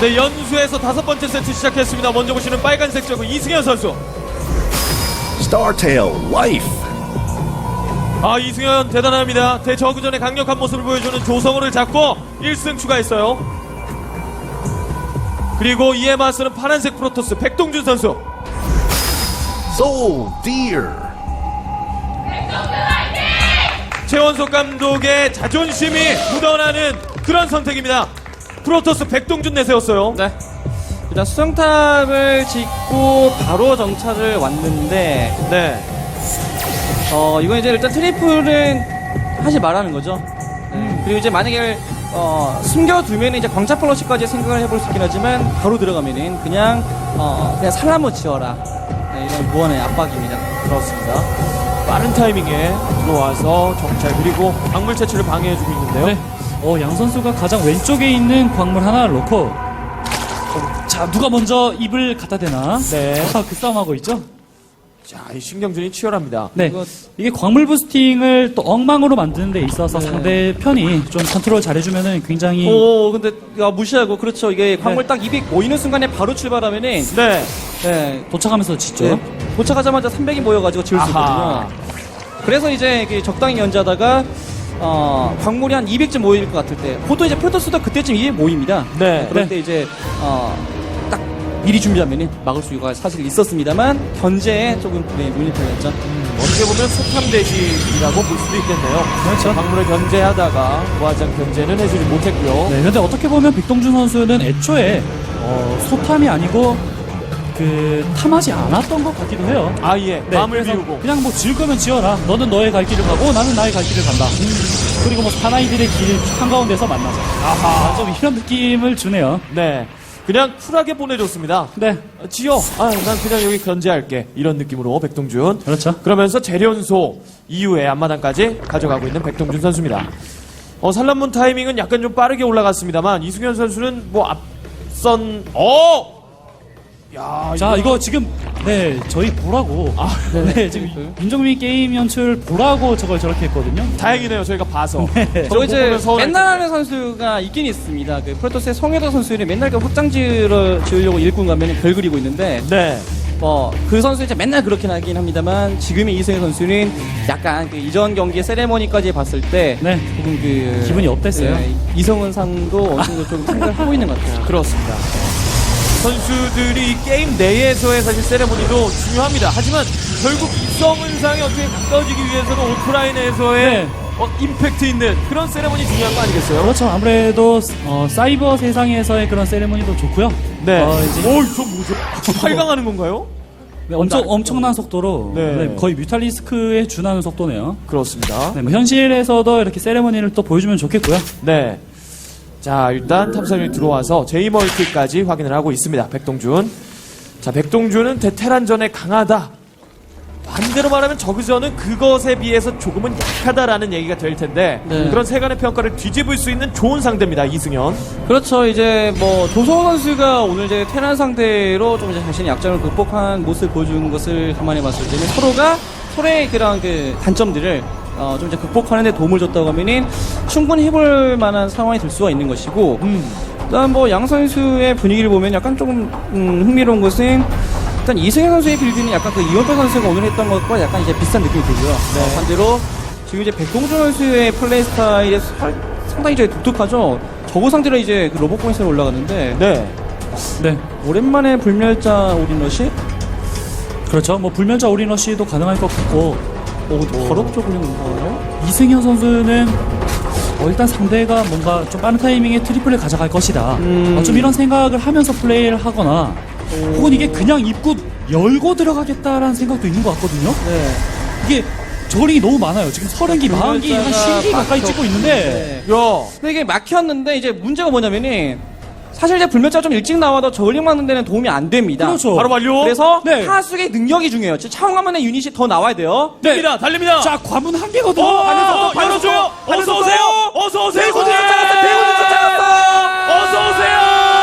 네, 연수에서 다섯 번째 세트 시작했습니다. 먼저 보시는 빨간색 저그 이승현 선수. Startail Life. 아, 이승현 대단합니다. 대저그전의 강력한 모습을 보여주는 조성호를 잡고 1승 추가했어요. 그리고 이에 맞서는 파란색 프로토스 백동준 선수. Soul Deer. 최원석 감독의 자존심이 묻어나는 그런 선택입니다. 프로토스 백동준 내세웠어요. 네. 일단 수정탑을 짓고 바로 정찰을 왔는데 네. 어 이건 이제 일단 트리플은 하지 말라는 거죠. 네. 그리고 이제 만약에 어, 숨겨두면 이제 광차 플러시까지 생각을 해볼 수 있긴 하지만 바로 들어가면은 그냥 어 그냥 살라모 지어라. 네, 이런 무언의 압박입니다. 그렇습니다. 빠른 타이밍에 들어와서 정찰 그리고 광물 채취를 방해해주고 있는데요. 네. 어, 양 선수가 가장 왼쪽에 있는 광물 하나를 놓고 어, 자 누가 먼저 입을 갖다 대나? 네. 아, 그 싸움하고 있죠. 자, 이 신경전이 치열합니다. 네. 이거- 이게 광물 부스팅을 또 엉망으로 만드는 데 있어서 네. 상대편이 좀 컨트롤 잘해주면은 굉장히 오 근데 야, 무시하고 그렇죠. 이게 광물 딱200 모이는 순간에 바로 출발하면은 네. 네, 도착하면서 짓죠. 네, 도착하자마자 300이 모여가지고 지을 수 아하. 있거든요. 그래서 이제 이렇게 적당히 연주하다가 어, 광물이 한 200쯤 모일 것 같을 때 보통 이제 프로토스도 그때쯤 이게 모입니다. 네. 그럴 네. 때 이제 어, 딱 미리 준비하면 막을 수가 사실 있었습니다만 견제에 조금 네, 눈이 풀렸죠. 어떻게 보면 소탐 대신이라고 볼 수도 있겠네요. 그렇죠. 광물을 견제하다가 부하장 견제는 해주지 못했고요. 네, 근데 어떻게 보면 백동준 선수는 애초에 어, 소탐이 아니고 그 탐하지 않았던 것 같기도 해요. 아, 예. 네, 마음을 그래서 비우고. 그냥 뭐 지을 거면 지어라. 너는 너의 갈 길을 가고 나는 나의 갈 길을 간다. 그리고 뭐 사나이들의 길 한가운데서 만나자. 아하. 좀 이런 느낌을 주네요. 네. 그냥 쿨하게 보내줬습니다. 네, 아, 지어. 아, 난 그냥 여기 견제할게. 이런 느낌으로 백동준. 그렇죠. 그러면서 재련소 이후에 앞마당까지 가져가고 있는 백동준 선수입니다. 어, 산란문 타이밍은 약간 좀 빠르게 올라갔습니다만 이승현 선수는 뭐 앞선 어! 야, 자, 이거 지금 네 저희 보라고. 아, 네, 지금 민정민 게임 연출 보라고 저걸 저렇게 했거든요. 다행이네요. 저희가 봐서. 저 이제 맨날 하는 선수가 있긴 있습니다. 그 프로토스의 송혜도 선수는 맨날 그 확장지를 지으려고 일꾼 가면 별 그리고 있는데 네. 뭐그 선수 이제 맨날 그렇긴 하긴 합니다만 지금의 이승현 선수는 약간 그 이전 경기의 세레머니까지 봤을 때 네. 조금 그 기분이 업됐어요. 네, 이성은 상도 어느 정도 좀 생각을 하고 있는 것 같아요. 그렇습니다. 선수들이 이 게임 내에서의 사실 세레모니도 중요합니다. 하지만 결국 이성은상에 어떻게 가까워지기 위해서는 오프라인에서의 네. 어, 임팩트 있는 그런 세레모니 중요한 거 아니겠어요? 그렇죠. 아무래도 어, 사이버 세상에서의 그런 세레모니도 좋고요. 네. 어, 이제 오, 저 뭐죠? 활강하는 건가요? 네, 엄청 엄청난 속도로 네. 네, 거의 뮤탈리스크에 준하는 속도네요. 그렇습니다. 네, 뭐 현실에서도 이렇게 세레모니를 또 보여주면 좋겠고요. 네. 자, 일단 탐사정이 들어와서 제이멀티까지 확인을 하고 있습니다. 백동준. 자, 백동준은 대테란전에 강하다. 반대로 말하면 저그전은 그것에 비해서 조금은 약하다라는 얘기가 될 텐데 네. 그런 세간의 평가를 뒤집을 수 있는 좋은 상대입니다. 이승현. 그렇죠. 이제 뭐 조성호 선수가 오늘 이제 테란 상대로 좀 이제 자신의 약점을 극복한 모습을 보여주는 것을 감안해 봤을 때는 서로가 서로의 그런 그 단점들을 어, 좀 이제 극복하는 데 도움을 줬다고 하면은 충분히 해볼 만한 상황이 될 수가 있는 것이고 일단 뭐 양 선수의 분위기를 보면 약간 조금 음, 흥미로운 것은 일단 이승현 선수의 빌드는 약간 그 이원표 선수가 오늘 했던 것과 약간 이제 비슷한 느낌이 들고요. 어, 반대로 지금 이제 백동준 선수의 플레이 스타일이 사- 상당히 이제 독특하죠. 저거 상대로 이제 그 로봇 포인트로 올라가는데 네. 네, 오랜만에 불멸자 올인러시? 그렇죠. 뭐 불면자 올인러시도 가능할 것 같고 오, 더럽죠 그냥 뭔가요? 이승현 선수는 어, 일단 상대가 뭔가 좀 빠른 타이밍에 트리플을 가져갈 것이다. 음. 어, 좀 이런 생각을 하면서 플레이를 하거나 혹은 이게 그냥 입구 열고 들어가겠다라는 생각도 있는 것 같거든요. 네. 이게 저링이 너무 많아요. 지금 30기, 40기, 한 10기 가까이 찍고 있는데 네. 야. 근데 이게 막혔는데 이제 문제가 뭐냐면은 사실 이제 불멸자가 좀 일찍 나와도 저울링 막는 데는 도움이 안 됩니다. 그렇죠. 바로 완료. 그래서 네. 하수의 능력이 중요해요. 차원가만의 유닛이 더 나와야 돼요. 네. 달립니다. 달립니다. 자, 관문 한 개거든요. 어, 안에서 어, 열어줘요. 어서 오세요. 어서 오세요. 대군이 쫓아갔어. 대군이 쫓아갔어. 어서 오세요.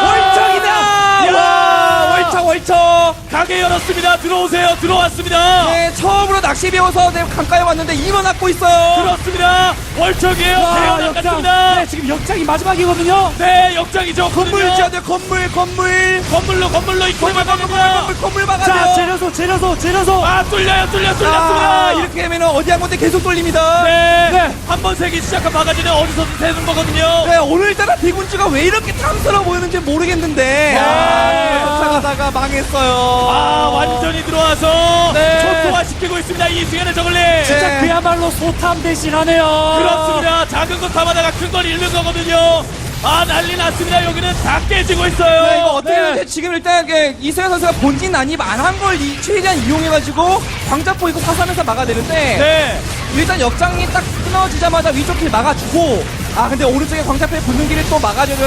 월척이다. 야. 월척 월척. 가게 열었습니다. 들어오세요. 들어왔습니다. 네, 처음으로 낚시 배워서 내 강가에 왔는데 이만 갖고 있어요. 그렇습니다. 월척이에요. 아, 대형 역장. 같습니다. 네, 지금 역장이 마지막이거든요. 네, 역장이죠. 건물 지어야 돼 건물 건물 건물로 건물로 입구를 건물 막아냅니다. 건물 건물 막아야 자, 돼요 재려서, 재려서, 재려서. 아, 뚫려요, 뚫려, 뚫렸습니다. 아, 이렇게 되면 어디 한 군데 계속 돌립니다 네. 네. 한번 세기 시작한 바가지는 어디서든 되는 거거든요. 네, 오늘따라 대군주가 왜 이렇게 탐스러워 보이는지 모르겠는데 아, 쫓아가다가 망했어요 아, 완전히 들어와서 네. 초토화시키고 있습니다. 이승현의 저글링. 진짜 네. 그야말로 소탐 대신하네요. 그렇습니다. 작은 거 담아다가 큰 걸 잃는 거거든요. 아, 난리 났습니다. 여기는 다 깨지고 있어요. 네, 이거 어떻게 네. 네. 지금 일단 그 이승현 선수가 본진 난입 안한 걸 최대한 이용해가지고 광자포 이거 파산해서 막아내는데 네. 일단 역장이 딱 끊어지자마자 위쪽 길 막아주고 아 근데 오른쪽에 광자포의 붙는 길을 또 막아줘야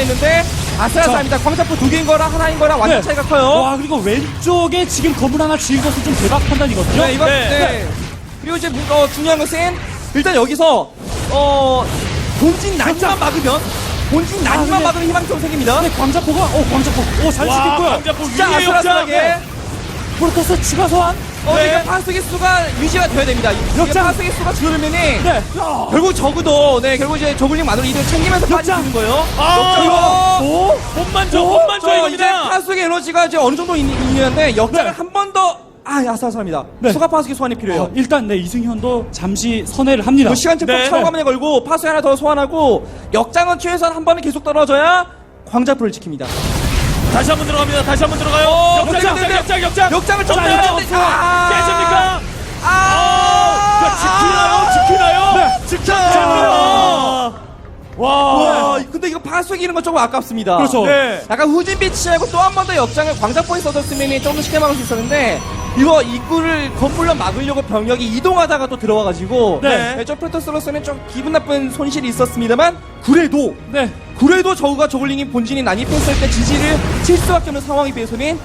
했는데 아슬아슬합니다 광자포 두 개인 거랑 하나인 거랑 완전 네. 차이가 커요 와, 그리고 왼쪽에 지금 건물 하나 지은 것은 좀 대박 판단이거든요. 네, 이번 네. 네. 그리고 이제 무- 어, 중요한 것은 일단 여기서 어 본진 난입만 막으면 본진 난입만 근데- 막으면 희망이 좀 생깁니다 네, 광자포가, 어, 광자포. 오, 잘 와, 지켰고요. 광자포 진짜. 아슬아슬하게 프로토스 추가 소환. 어, 네. 그러니까 파수기 수가 유지가 돼야 됩니다. 역장. 파수기 수가 줄으면은 네. 결국 적어도 네 결국 이제 저글링만으로 이득 챙기면서. 빠지는 거예요. 아, 이거 오, 몸만 줘, 몸만 줘, 저 이제 이겁니다. 파수기 에너지가 이제 어느 정도 있- 있는데 역장을 네. 한 번 더 아, 아슬아슬합니다. 네. 추가 파수기 소환이 필요해요. 어, 일단 네 이승현도 잠시 선회를 합니다. 그 시간 측법 네. 차고감에 걸고 파수기 하나 더 소환하고 역장은 최소한 한 번은 계속 떨어져야 광자포를 지킵니다. 다시 한 번 들어갑니다. 다시 한 번 들어가요. 어, 역장, 역장, 역장, 역장, 역장. 역장을 아, 깨집니까? 아, 아, 지키나요? 지키나요? 지키나요? 와. 와, 근데 이거 파수기 이런 거 조금 아깝습니다. 그렇죠. 네. 약간 후진 비치하고 또 한 번 더 역장을 광자포에 써줬으면 조금 더 쉽게 막을 수 있었는데 이거 입구를 건물로 막으려고 병력이 이동하다가 또 들어와가지고 네. 좀 프로토스로서는 좀 기분 나쁜 손실이 있었습니다만 그래도 네. 그래도 저우가 저글링이 본진이 난입했을 때 지지를 칠 수밖에 없는 상황에 비해서는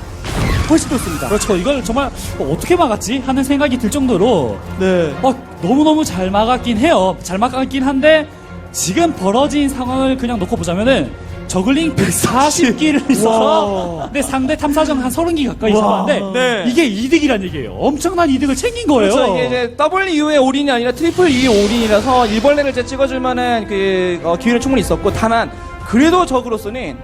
훨씬 좋습니다. 그렇죠. 이걸 정말 어, 어떻게 막았지 하는 생각이 들 정도로 네. 어, 너무너무 잘 막았긴 해요. 잘 막았긴 한데 지금 벌어진 상황을 그냥 놓고 보자면은 저글링 140기를 있어서 근데 상대 탐사정 한 30기 가까이 와. 잡았는데 네. 이게 이득이란 얘기예요. 엄청난 이득을 챙긴 거예요. 그렇죠. 이게 이제 더블 이후의 올인이 아니라 트리플 이후의 올인이라서 일벌레를 이제 찍어줄 만한 그 어, 기회는 충분히 있었고 다만 그래도 적으로서는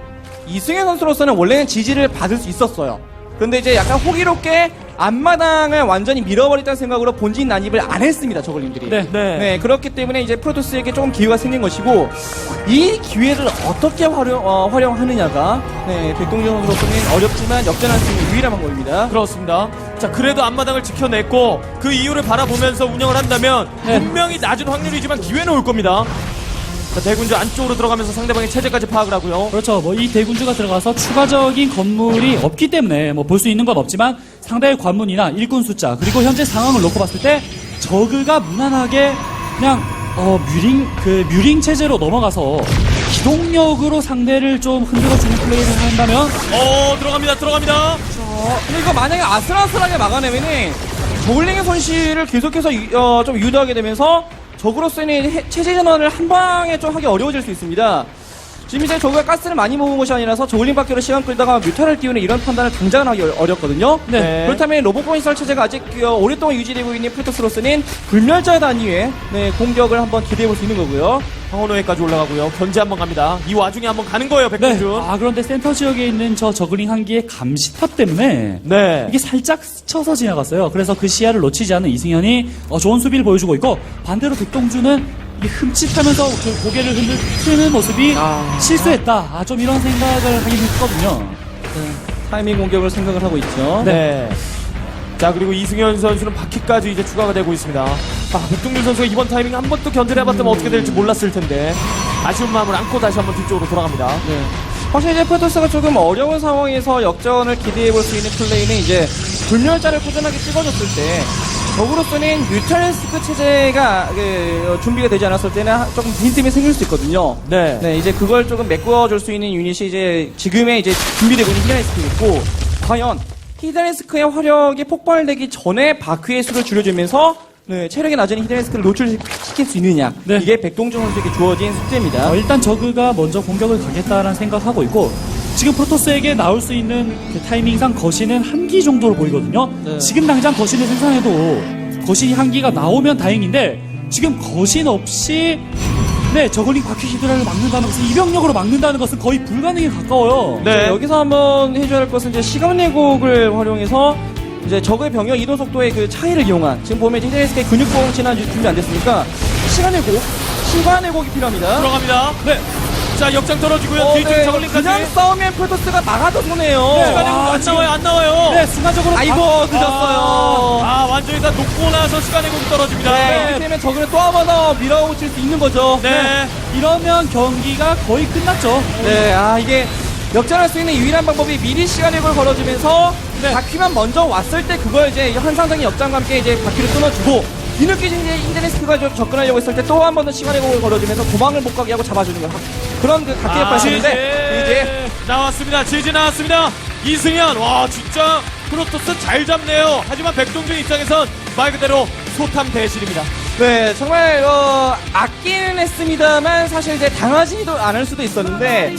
이승현 선수로서는 원래는 지지를 받을 수 있었어요. 그런데 이제 약간 호기롭게 앞마당을 완전히 밀어버렸다는 생각으로 본진 난입을 안 했습니다. 저글링들이. 네. 네. 그렇기 때문에 이제 프로토스에게 조금 기회가 생긴 것이고 이 기회를 어떻게 활용, 어, 활용하느냐가 네, 백동준 선수로서는 어렵지만 역전할 수 있는 유일한 방법입니다. 그렇습니다. 자, 그래도 앞마당을 지켜냈고 그 이유를 바라보면서 운영을 한다면 네. 분명히 낮은 확률이지만 기회는 올 겁니다. 자, 대군주 안쪽으로 들어가면서 상대방의 체제까지 파악을 하고요. 그렇죠. 뭐 이 대군주가 들어가서 추가적인 건물이 없기 때문에 뭐 볼 수 있는 건 없지만 상대의 관문이나 일꾼 숫자 그리고 현재 상황을 놓고 봤을 때 저그가 무난하게 그냥 어 뮤링 그 뮤링 체제로 넘어가서 기동력으로 상대를 좀 흔들어주는 플레이를 한다면 어, 들어갑니다. 들어갑니다. 근데 이거 만약에 아슬아슬하게 막아내면은 저글링의 손실을 계속해서 유, 어, 좀 유도하게 되면서 적으로서는 해- 체제 전환을 한 방에 좀 하기 어려워질 수 있습니다. 지금 이제 저그가 가스를 많이 먹은 것이 아니라서 저글링 밖으로 시간 끌다가 뮤탈을 띄우는 이런 판단을 당장은 하기 어렵거든요. 네. 그렇다면 로봇 건설 체제가 아직 어, 오랫동안 유지되고 있는 프로토스로서는 불멸자 단위의 네, 공격을 한번 기대해 볼 수 있는 거고요. 황혼호에까지 올라가고요. 견제 한번 갑니다. 이 와중에 한번 가는 거예요, 네. 백동준. 아 그런데 센터 지역에 있는 저 저글링 한 기의 감시탑 때문에 네. 이게 살짝 스쳐서 지나갔어요. 그래서 그 시야를 놓치지 않은 이승현이 어, 좋은 수비를 보여주고 있고 반대로 백동주는 이 흠칫하면서 그 고개를 흔드는 모습이 아. 실수했다. 아, 좀 이런 생각을 하긴 했거든요. 타이밍 공격을 생각을 하고 있죠. 네. 자 그리고 이승현 선수는 바퀴까지 이제 추가가 되고 있습니다. 아 백동준 선수가 이번 타이밍 한번또 견제를 해봤다면 어떻게 될지 몰랐을 텐데 아쉬운 마음을 안고 다시 한번 뒤쪽으로 돌아갑니다. 네. 확실히 이제 프로토스가 조금 어려운 상황에서 역전을 기대해 볼 수 있는 플레이는 이제 불멸자를 꾸준하게 찍어줬을 때 적으로서는 뮤탈리스크 체제가 그, 어, 준비가 되지 않았을 때는 하- 조금 빈틈이 생길 수 있거든요. 네. 네, 이제 그걸 조금 메꿔줄 수 있는 유닛이 이제 지금의 이제 준비되고 있는 히드라이스크였고 과연 히드라이스크의 화력이 폭발되기 전에 바퀴의 수를 줄여주면서 네, 체력이 낮은 히드라이스크를 노출시킬 수 있느냐 네. 이게 백동준 선수에게 주어진 숙제입니다. 어, 일단 저그가 먼저 공격을 가겠다라는 생각하고 있고 지금 프로토스에게 나올 수 있는 그 타이밍상 거신은 한기 정도로 보이거든요. 네. 지금 당장 거신을 생산해도 거신이 한 기가 나오면 다행인데 지금 거신 없이 네 저글링 바퀴 히드라를 막는다는 것은 이병력으로 막는다는 것은 거의 불가능에 가까워요. 네. 자, 여기서 한번 해줘야 할 것은 이제 시간 왜곡을 활용해서 이제 적의 병력 이동 속도의 그 차이를 이용한 지금 보면 이제 HSK 근육 보험 진화 준비 안 됐으니까 시간 왜곡, 시간 왜곡이 필요합니다. 들어갑니다. 네. 자, 역장 떨어지고요. 어, 뒤쪽 네, 저글링까지. 그냥 싸우면 프로토스가 막아도 손해요. 시간이 와, 안 지금- 나와요, 안 나와요. 네 순간적으로 아이고 바- 늦었어요. 아, 완전히 다 녹고 나서 시간의 공이 떨어집니다. 네, 이렇게 되면 적을 또한 번 더 밀어붙일 수 있는 거죠. 네. 이러면 경기가 거의 끝났죠. 네, 아 이게 역전할 수 있는 유일한 방법이 미리 시간 획을 걸어주면서 네. 바퀴만 먼저 왔을 때 그걸 이제 환상적인 역장과 함께 이제 바퀴를 끊어주고 뒤늦게 이제 인제네스크가 좀 접근하려고 했을 때 또 한 번 더 시간 획을 걸어주면서 도망을 못 가게 하고 잡아주는 거 그런 그 각기의 아, 발전인데 이제 나왔습니다. 지지 나왔습니다. 이승현, 와, 진짜 프로토스 잘 잡네요. 하지만 백동준 입장에선 말 그대로 소탐 대실입니다. 네 정말 어, 아끼는 했습니다만 사실 이제 당하지도 않을 수도 있었는데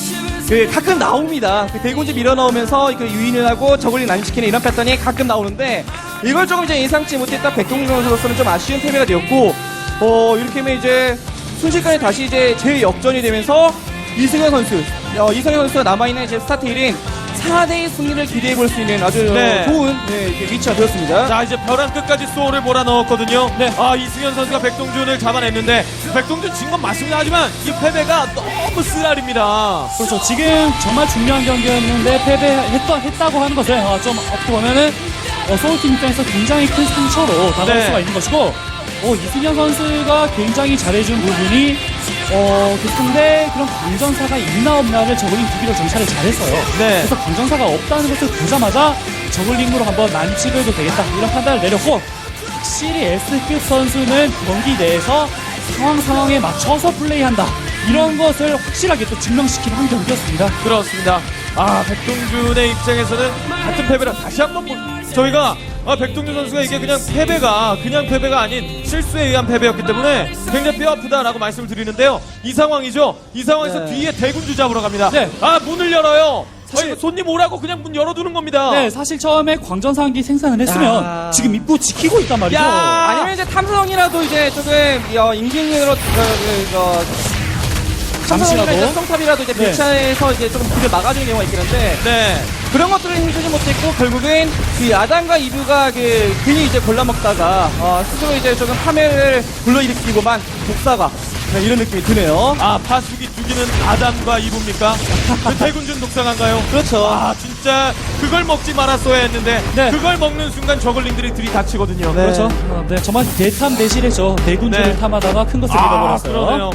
그 가끔 나옵니다. 그 대군지 밀어 넣으면서 그 유인을 하고 저글링 난시키는 이런 패턴이 가끔 나오는데 이걸 조금 이제 예상치 못했다 백동준 선수로서는 좀 아쉬운 패배가 되었고 어 이렇게 하면 이제 순식간에 다시 이제 재역전이 되면서 이승현 선수 어, 이승현 선수가 남아있는 이제 스타트 1인 4대2 승리를 기대해 볼 수 있는 아주 네. 어, 좋은 네, 이렇게 위치가 되었습니다. 자, 이제 벼랑 끝까지 소울을 몰아넣었거든요. 네. 아, 이승현 선수가 백동준을 잡아냈는데, 백동준 진 건 맞습니다. 하지만 이 패배가 너무 쓰라립니다. 그렇죠. 지금 정말 중요한 경기였는데 패배했다 했다고 하는 것은 어, 좀 어떻게 보면은 어, 서울팀 입장에서 굉장히 큰 상처로 다가올 네. 수가 있는 것이고 어, 이승현 선수가 굉장히 잘해준 부분이 어, 그 상대 그런 강전사가 있나 없나를 저글링 두기로 정찰을 잘했어요. 네. 그래서 강전사가 없다는 것을 보자마자 저글링으로 한번 난치를 해도 되겠다 이런 판단을 내렸고 확실히 S급 선수는 경기 내에서 상황 상황에 맞춰서 플레이한다 이런 것을 확실하게 또 증명시킨 한 경기였습니다. 그렇습니다. 아, 백동준의 입장에서는 같은 패배라 다시 한번 보- 저희가 아, 백동준 선수가 이게 그냥 패배가 그냥 패배가 아닌 실수에 의한 패배였기 때문에 굉장히 뼈 아프다라고 말씀을 드리는데요. 이 상황이죠. 이 상황에서 네. 뒤에 대군주 잡으러 갑니다. 네. 아, 문을 열어요. 사실- 손님 오라고 그냥 문 열어두는 겁니다. 네, 사실 처음에 광전사항기 생산을 했으면 야. 지금 입구 지키고 있단 말이죠. 야. 아니면 이제 탐성이라도 이제 조금 어, 임진으로 그, 그, 어, 잠시라도. 성탑이라도 이제 네. 배차에서 이제 조금 길을 막아주는 경우가 있긴 한데 네. 그런 것들을 해주지 못했고 결국엔 그 아담과 이브가 그 괜히 이제 골라먹다가 어, 스스로 이제 조금 파멸을 불러일으키고만 독사가 네, 이런 느낌이 드네요. 아, 파수기 죽이는 아담과 이브입니까? 그 대군준 독상한가요? 그렇죠. 아, 진짜 그걸 먹지 말았어야 했는데 네. 그걸 먹는 순간 저글링들이 들이닥치거든요. 네. 그렇죠. 어, 네, 정말 대탐 대실했죠. 대군주를 네. 탐하다가 큰 것을 아, 잃어버렸어요. 그러네요.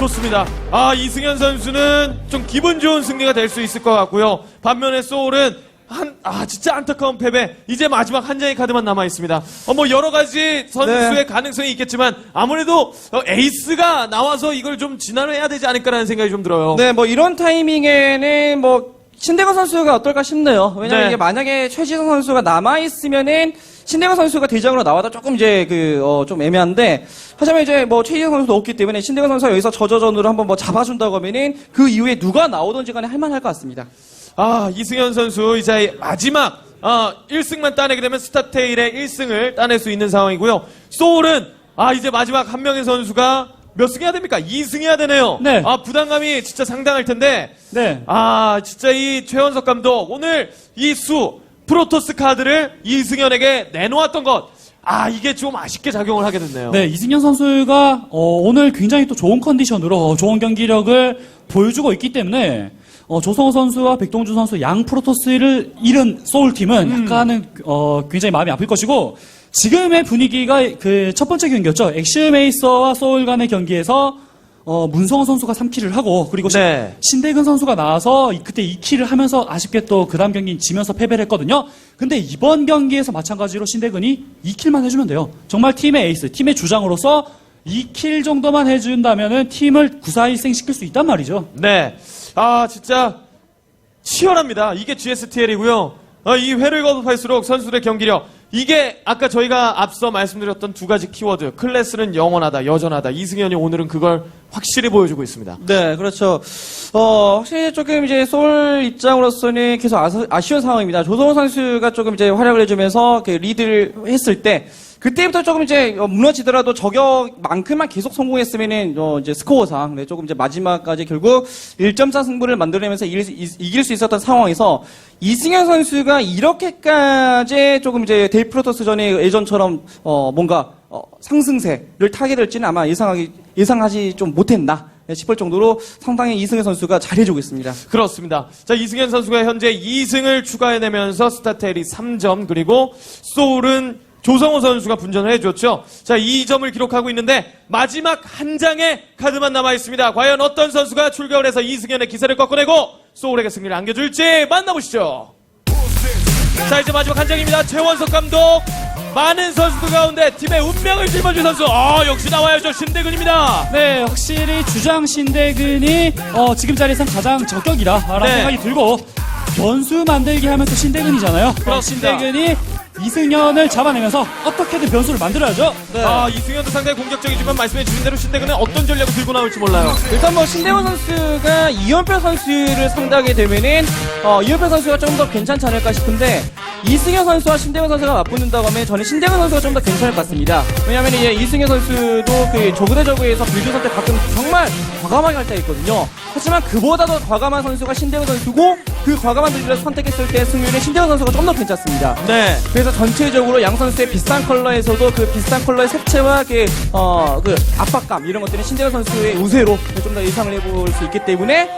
좋습니다. 아, 이승현 선수는 좀 기분 좋은 승리가 될 수 있을 것 같고요. 반면에 소울은 한, 아, 진짜 안타까운 패배. 이제 마지막 한 장의 카드만 남아 있습니다. 어, 뭐, 여러 가지 선수의 네. 가능성이 있겠지만, 아무래도 어, 에이스가 나와서 이걸 좀 진화를 해야 되지 않을까라는 생각이 좀 들어요. 네, 뭐 이런 타이밍에는 뭐 신대건 선수가 어떨까 싶네요. 왜냐면 네. 이게 만약에 최지성 선수가 남아 있으면은 신대건 선수가 대장으로 나와도 조금 이제 그 어 좀 애매한데 하지만 이제 뭐 최지성 선수도 없기 때문에 신대건 선수가 여기서 저저전으로 한번 뭐 잡아준다고 하면은 그 이후에 누가 나오든지 간에 할만할 것 같습니다. 아, 이승현 선수 이제 마지막 아, 1승만 따내게 되면 스타테일의 1승을 따낼 수 있는 상황이고요. 소울은 아, 이제 마지막 한 명의 선수가 몇 승 해야 됩니까? 2승 해야 되네요. 네. 아, 부담감이 진짜 상당할 텐데. 네. 아, 진짜 이 최원석 감독 오늘 이 수 프로토스 카드를 이승현에게 내놓았던 것. 아, 이게 좀 아쉽게 작용을 하게 됐네요. 네, 이승현 선수가 어, 오늘 굉장히 또 좋은 컨디션으로 좋은 경기력을 보여주고 있기 때문에 어, 조성호 선수와 백동준 선수 양 프로토스를 잃은 소울팀은 약간은 어, 굉장히 마음이 아플 것이고 지금의 분위기가 그 첫 번째 경기였죠. 엑슈메이서와 소울 간의 경기에서 어, 문성호 선수가 3킬을 하고 그리고 신- 네. 신대근 선수가 나와서 이- 그때 2킬을 하면서 아쉽게 또 그 다음 경기 지면서 패배를 했거든요. 근데 이번 경기에서 마찬가지로 신대근이 2킬만 해주면 돼요. 정말 팀의 에이스, 팀의 주장으로서 2킬 정도만 해준다면은 팀을 구사일생 시킬 수 있단 말이죠. 네. 아, 진짜 치열합니다. 이게 GSTL이고요. 어, 이 회를 거듭할수록 선수들의 경기력. 이게 아까 저희가 앞서 말씀드렸던 두 가지 키워드. 클래스는 영원하다, 여전하다. 이승현이 오늘은 그걸 확실히 보여주고 있습니다. 네, 그렇죠. 어, 확실히 조금 이제 소울 입장으로서는 계속 아쉬, 아쉬운 상황입니다. 조성호 선수가 조금 이제 활약을 해주면서 그 리드를 했을 때 그때부터 조금 이제 어, 무너지더라도 저격만큼만 계속 성공했으면은 어, 이제 스코어상 네, 조금 이제 마지막까지 결국 1점차 승부를 만들어내면서 이길, 수- 이- 이길 수 있었던 상황에서 이승현 선수가 이렇게까지 조금 이제 데이 프로토스전의 예전처럼 어, 뭔가 어, 상승세를 타게 될지는 아마 예상하기 예상하지 좀 못했나 싶을 정도로 상당히 이승현 선수가 잘해주고 있습니다. 그렇습니다. 자, 이승현 선수가 현재 2승을 추가해내면서 스타테리 3점, 그리고 소울은 조성호 선수가 분전을 해줬죠. 자, 2점을 기록하고 있는데, 마지막 한 장의 카드만 남아있습니다. 과연 어떤 선수가 출격을 해서 이승현의 기세를 꺾어내고, 소울에게 승리를 안겨줄지 만나보시죠. 자, 이제 마지막 한 장입니다. 최원석 감독. 많은 선수들 가운데 팀의 운명을 짊어진 선수. 아, 역시 나와야죠. 신대근입니다. 네, 확실히 주장 신대근이 어, 지금 자리에선 가장 저격이다라는 네. 생각이 들고 변수 만들기 하면 또 신대근이잖아요. 어, 그렇습니다. 신대근이 이승현을 잡아내면서 어떻게든 변수를 만들어야죠. 아, 이승현도 상당히 공격적이지만 말씀해 주신 대로 신대근은 어떤 전략을 들고 나올지 몰라요. 일단 뭐 신대원 선수가 이현표 선수를 상대하게 되면은 어, 이현표 선수가 좀 더 괜찮지 않을까 싶은데 이승현 선수와 신대원 선수가 맞붙는다고 하면 저는 신대원 선수가 좀 더 괜찮을 것 같습니다. 왜냐하면 이제 이승현 선수도 그 저그 대 저그에서 빌드 선택 가끔 정말 과감하게 할 때가 있거든요. 하지만 그보다도 과감한 선수가 신대원 선수고 그 과감한 빌드를 선택했을 때 승률은 신대원 선수가 좀 더 괜찮습니다. 네. 그래서 전체적으로 양 선수의 비슷한 컬러에서도 그 비슷한 컬러의 색채와 그, 어, 그 압박감 이런 것들은 신재현 선수의 우세로 좀 더 예상을 해볼 수 있기 때문에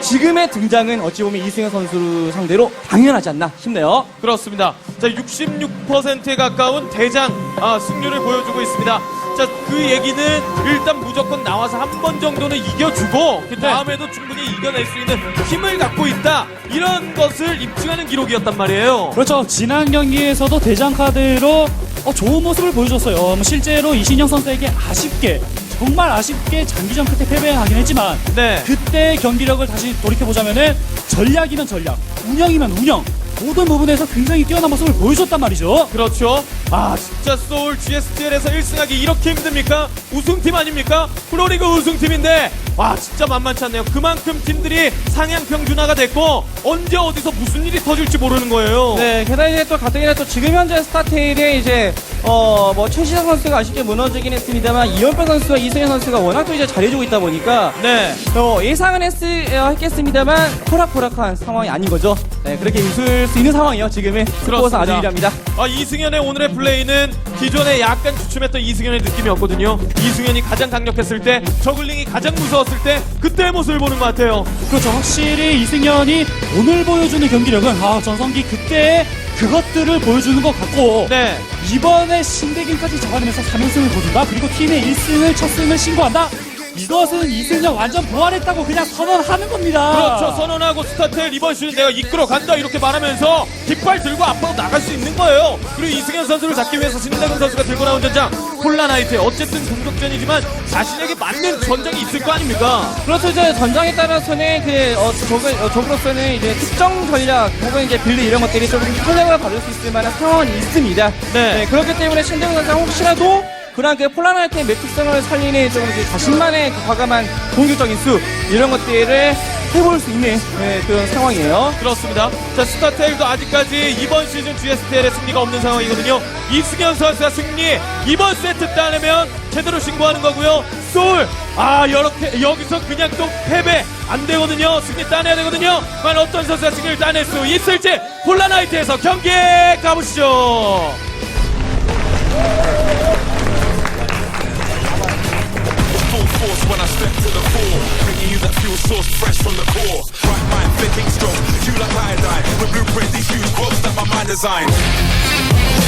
지금의 등장은 어찌 보면 이승현 선수 상대로 당연하지 않나 싶네요. 그렇습니다. 자, 66%에 가까운 대장 아, 승률을 보여주고 있습니다. 자, 그 얘기는 일단 무조건 나와서 한 번 정도는 이겨주고 그 다음에도 충분히 이겨낼 수 있는 힘을 갖고 있다. 이런 것을 입증하는 기록이었단 말이에요. 그렇죠. 지난 경기에서도 대장 카드로 어, 좋은 모습을 보여줬어요. 뭐 실제로 이신영 선수에게 아쉽게 정말 아쉽게 장기전 끝에 패배하긴 했지만 네. 그때 경기력을 다시 돌이켜 보자면은 전략이면 전략, 운영이면 운영 모든 부분에서 굉장히 뛰어난 모습을 보여줬단 말이죠. 그렇죠. 아, 진짜 소울 GSTL에서 1승하기 이렇게 힘듭니까? 우승팀 아닙니까? 프로리그 우승팀인데, 와, 진짜 만만치 않네요. 그만큼 팀들이 상향 평준화가 됐고, 언제 어디서 무슨 일이 터질지 모르는 거예요. 네, 게다가 이제 또 가뜩이나 또 지금 현재 스타테일에 이제 어 뭐 최시장 선수가 아쉽게 무너지긴 했습니다만 이현표 선수와 이승현 선수가 워낙 또 이제 잘해주고 있다 보니까 네. 어, 예상은 했, 어, 했겠습니다만 호락호락한 상황이 아닌 거죠. 네, 그렇게 웃을 수 있는 상황이요. 지금은 스코어서 아주 유리합니다. 아, 이승현의 오늘의 플레이는 기존에 약간 주춤했던 이승현의 느낌이었거든요. 이승현이 가장 강력했을 때, 저글링이 가장 무서웠을 때, 그때의 모습을 보는 것 같아요. 그렇죠. 확실히 이승현이 오늘 보여주는 경기력은 아 전성기 그때 그것들을 보여주는 것 같고 네. 이번에 신대균까지 잡아내면서 3연승을 거둔다. 그리고 팀의 1승을 첫 승을 신고한다. 이것은 이승현 완전 부활했다고 그냥 선언하는 겁니다. 그렇죠. 선언하고 이번 시즌 내가 이끌어 간다 이렇게 말하면서 깃발 들고 앞으로 나갈 수 있는 거예요. 그리고 이승현 선수를 잡기 위해서 신대근 선수가 들고 나온 전장 폴라나이트 어쨌든 공격전이지만 자신에게 맞는 전장이 있을 거 아닙니까? 그렇죠. 이제 전장에 따라서는 그, 어, 저그, 어, 저그로서는 이제 특정 전략 혹은 이제 빌드 이런 것들이 조금 탄력을 받을 수 있을 만한 상황이 있습니다. 네. 그렇기 때문에 신대훈 선수가 혹시라도 그런 그 폴라나이트의 매특성을 살리는 좀 자신만의 그 과감한 공격적인 수 이런 것들을 해볼 수 있는 네, 그런 상황이에요. 그렇습니다. 자, 스타테일도 아직까지 이번 시즌 GSTL의 승리가 없는 상황이거든요. 이승현 선수가 승리, 이번 세트 따내면 제대로 신고하는 거고요. 소울, 아, 이렇게, 여기서 그냥 또 패배 안 되거든요. 승리 따내야 되거든요. 과연 어떤 선수가 승리를 따낼 수 있을지, 폴라나이트에서 경기에 가보시죠. Force when I step to the fore. Bringing you that fuel source fresh from the core. Right mind thinking strong, you like iodine. With blueprint, these huge quotes that my mind designed.